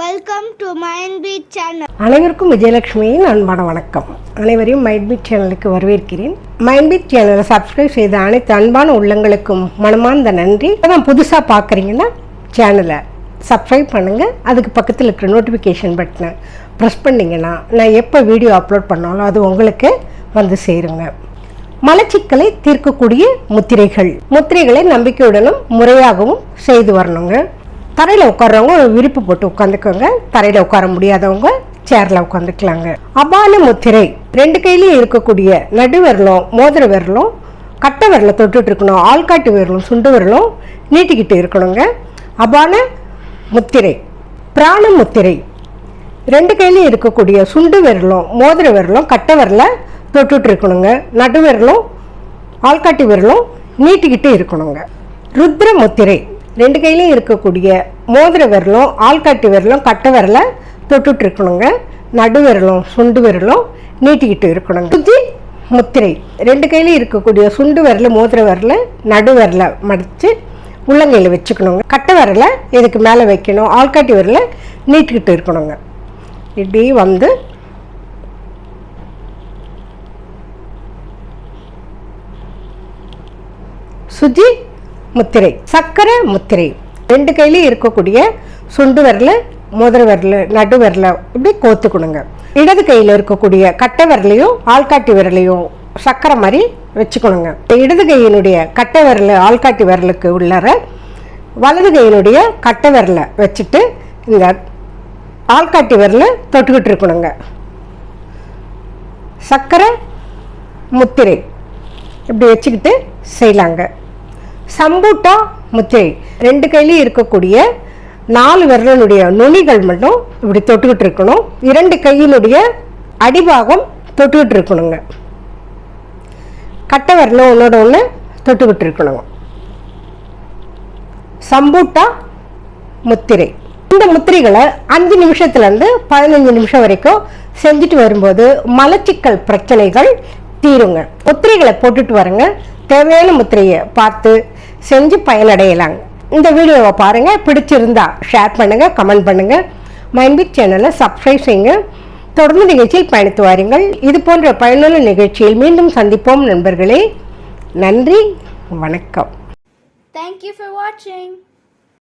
Welcome to mind beat channel அனைவருக்கும் விஜயலட்சுமியின் அன்பான வணக்கம். அனைவரையும் மைண்ட் பீட் சேனலுக்கு வரவேற்கிறேன். மைண்ட் பீட் சேனலை சப்ஸ்கிரைப் செய்த அனைத்து அன்பான உள்ளங்களுக்கும் மனமார்ந்த நன்றி. அதான் புதுசாக பார்க்குறீங்கன்னா சேனலை சப்ஸ்கிரைப் பண்ணுங்கள் அதுக்கு பக்கத்தில் இருக்கிற நோட்டிஃபிகேஷன் பட்டனை ப்ரெஸ் பண்ணிங்கன்னா நான் எப்போ வீடியோ அப்லோட் பண்ணாலும் அது உங்களுக்கு வந்து சேருங்க. மலச்சிக்கலை தீர்க்கக்கூடிய முத்திரைகள். முத்திரைகளை நம்பிக்கையுடனும் முறையாகவும் செய்து வரணுங்க. தரையில் உட்கார்றவங்க ஒரு விரிப்பு போட்டு உட்காந்துக்கோங்க. தரையில் உட்கார முடியாதவங்க சேரில் உட்காந்துக்கலாங்க. அபான முத்திரை. ரெண்டு கையிலையும் இருக்கக்கூடிய நடு விரலும் மோதிர விரலும் கட்டை விரலை தொட்டுட்டு இருக்கணும். ஆள்காட்டு விரலும் சுண்டு விரலும் நீட்டிக்கிட்டு இருக்கணுங்க. அபான முத்திரை. பிராண முத்திரை. ரெண்டு கையிலையும் இருக்கக்கூடிய சுண்டு விரலும் மோதிர விரலும் கட்டை விரலை தொட்டுட்டு இருக்கணுங்க. நடு விரலும் ஆள்காட்டி விரலும் நீட்டிக்கிட்டு இருக்கணுங்க. ருத்ர முத்திரை. ரெண்டு கையிலையும் இருக்கக்கூடிய மோதிர விரலும் ஆள்காட்டி விரலும் கட்டை விரலை தொட்டுட்டு இருக்கணுங்க. நடு விரலும் சுண்டு விரலும் நீட்டிக்கிட்டு இருக்கணுங்க. சுத்தி முத்திரை. ரெண்டு கையிலையும் இருக்கக்கூடிய சுண்டு விரல் மோதிர விரல் நடு விரலை மடித்து உள்ளங்கையில் வச்சுக்கணுங்க. கட்டை விரலை இதுக்கு மேலே வைக்கணும். ஆள்காட்டி விரலை நீட்டிக்கிட்டு இருக்கணுங்க. இப்படி வந்து சுஜி முத்திரை சக்கரை முத்திரை. ரெண்டு கையிலையும் இருக்கக்கூடிய சுண்டு விரல முதல் விரல நடு விரல இப்படி கோத்துக்கணுங்க. இடது கையில் இருக்கக்கூடிய கட்டை விரலையும் ஆள்காட்டி விரலையும் சக்கரை மாதிரி வச்சுக்கணுங்க. இடது கையினுடைய கட்டை விரல் ஆள்காட்டி விரலுக்கு உள்ளார வலது கையினுடைய கட்டை விரலை வச்சுட்டு இந்த ஆள்காட்டி விரலை தொட்டுக்கிட்டு இருக்கணுங்க. சக்கரை முத்திரை இப்படி வச்சுக்கிட்டு செய்யலாங்க. சம்பூட்டா முத்திரை. ரெண்டு கையிலையும் இருக்கக்கூடிய நாலு விரலனுடைய நுனிகள் மட்டும் இப்படி தொட்டுக்கிட்டு இருக்கணும். இரண்டு கையினுடைய அடிபாகம் தொட்டுக்கிட்டு இருக்கணுங்க. கட்டை விரலும் ஒன்றோட ஒன்று தொட்டுக்கிட்டு இருக்கணுங்க சம்பூட்டா முத்திரை. இந்த முத்திரைகளை அஞ்சு நிமிஷத்துலேருந்து பதினஞ்சு நிமிஷம் வரைக்கும் செஞ்சுட்டு வரும்போது மலச்சிக்கல் பிரச்சனைகள் தீருங்க. முத்திரைகளை போட்டுட்டு வரங்க. தேவையான முத்திரையை பார்த்து செஞ்சு பயனடையலாங்க இந்த வீடியோவை பாருங்கள் பிடிச்சிருந்தா ஷேர் பண்ணுங்கள் கமெண்ட் பண்ணுங்கள் மைண்ட்பிட் சேனலை சப்ஸ்கிரைப் செய்யுங்க. தொடர்ந்து நிகழ்ச்சியில் பயணித்து வாருங்கள். இது போன்ற பயனுள்ள நிகழ்ச்சியில் மீண்டும் சந்திப்போம் நண்பர்களே. நன்றி வணக்கம். Thank you for watching.